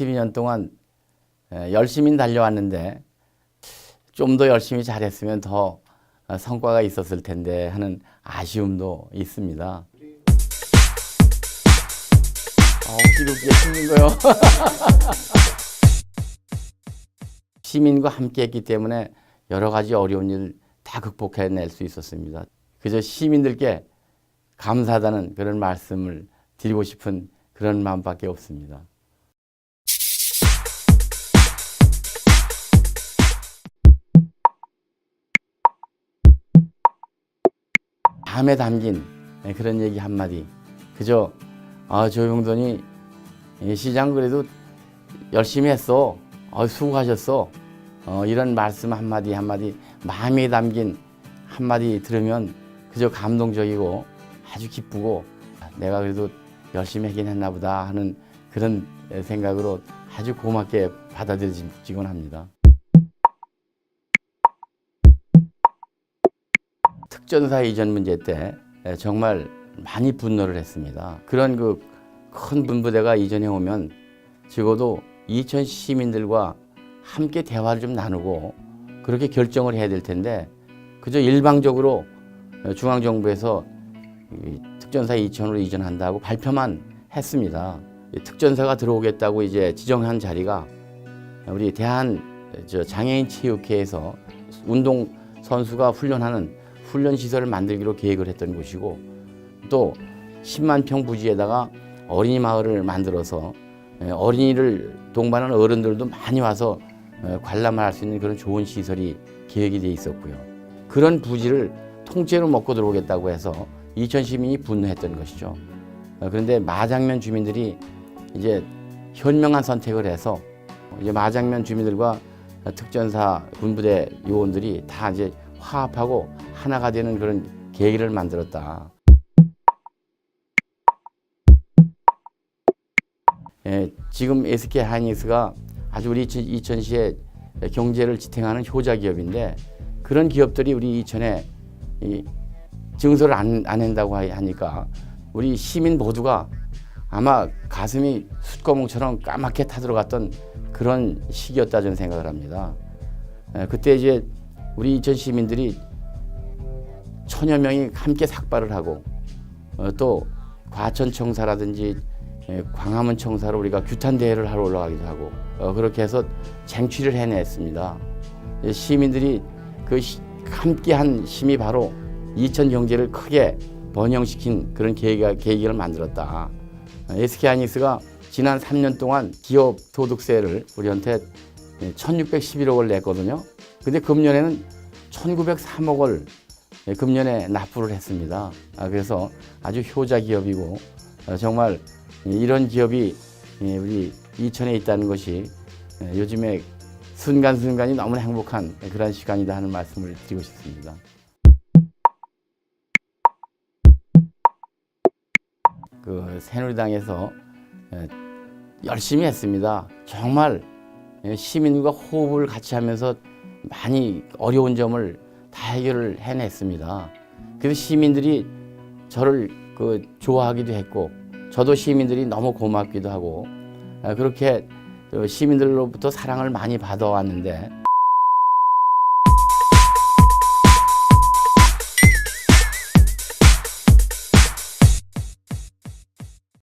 12년 동안 에, 열심히 달려왔는데 좀 더 열심히 잘했으면 더 어, 성과가 있었을 텐데 하는 아쉬움도 있습니다. 어, 기록기에 숨는 거요. 시민과 함께 했기 때문에 여러 가지 어려운 일 다 극복해낼 수 있었습니다. 그저 시민들께 감사하다는 그런 말씀을 드리고 싶은 그런 마음밖에 없습니다. 마음에 담긴 그런 얘기 한마디. 그저 아, 조용돈이 시장 그래도 열심히 했어. 어, 수고하셨어. 어, 이런 말씀 한마디 한마디 마음에 담긴 한마디 들으면 그저 감동적이고 아주 기쁘고 내가 그래도 열심히 하긴 했나 보다 하는 그런 생각으로 아주 고맙게 받아들여지곤 합니다. 특전사 이전 문제 때 정말 많이 분노를 했습니다. 그런 그 큰 분부대가 이전해 오면 적어도 이천 시민들과 함께 대화를 좀 나누고 그렇게 결정을 해야 될 텐데 그저 일방적으로 중앙정부에서 이 특전사 이천으로 이전한다고 발표만 했습니다. 이 특전사가 들어오겠다고 이제 지정한 자리가 우리 대한 저 장애인 체육회에서 운동 선수가 훈련하는 훈련 시설을 만들기로 계획을 했던 곳이고 또 10만 평 부지에다가 어린이 마을을 만들어서 예, 어린이를 동반하는 어른들도 많이 와서 어, 관람을 할 수 있는 그런 좋은 시설이 계획이 돼 있었고요. 그런 부지를 통째로 먹고 들어오겠다고 해서 이천 시민이 분노했던 것이죠. 어, 그런데 마장면 주민들이 이제 현명한 선택을 해서 이제 마장면 주민들과 특전사 군부대 요원들이 다 이제 화합하고 하나가 되는 그런 계기를 만들었다. 예, 지금 SK 하이닉스가 아주 우리 이천- 이천시의 경제를 지탱하는 효자 기업인데 그런 기업들이 우리 이천에 이 증서를 안, 안 낸다고 하- 하니까 우리 시민 모두가 아마 가슴이 숯거뭉처럼 까맣게 타들어갔던 그런 시기였다 저는 생각을 합니다. 예, 그때 이제 우리 이천 시민들이 천여 명이 함께 삭발을 하고 어, 또 과천 청사라든지 예, 광화문 청사로 우리가 규탄 대회를 하러 올라가기도 하고 어, 그렇게 해서 쟁취를 해냈습니다. 예, 시민들이 그 시- 함께한 힘이 바로 이천 경제를 크게 번영시킨 그런 계기가, 계기를 만들었다. SK 하이닉스가 지난 3년 동안 기업 소득세를 우리한테 1,611억을 냈거든요. 근데 금년에는 1,903억을 예, 금년에 납부를 했습니다. 아, 그래서 아주 효자 기업이고 어, 정말 이런 기업이 예, 우리 이천에 있다는 것이 예, 요즘에 순간순간이 너무나 행복한 그런 시간이다 하는 말씀을 드리고 싶습니다. 그 새누리당에서 예, 열심히 했습니다. 정말 예, 시민과 호흡을 같이 하면서 많이 어려운 점을 다 해결을 해냈습니다. 그래서 시민들이 저를 그 좋아하기도 했고 저도 시민들이 너무 고맙기도 하고 아, 그렇게 어, 시민들로부터 사랑을 많이 받아왔는데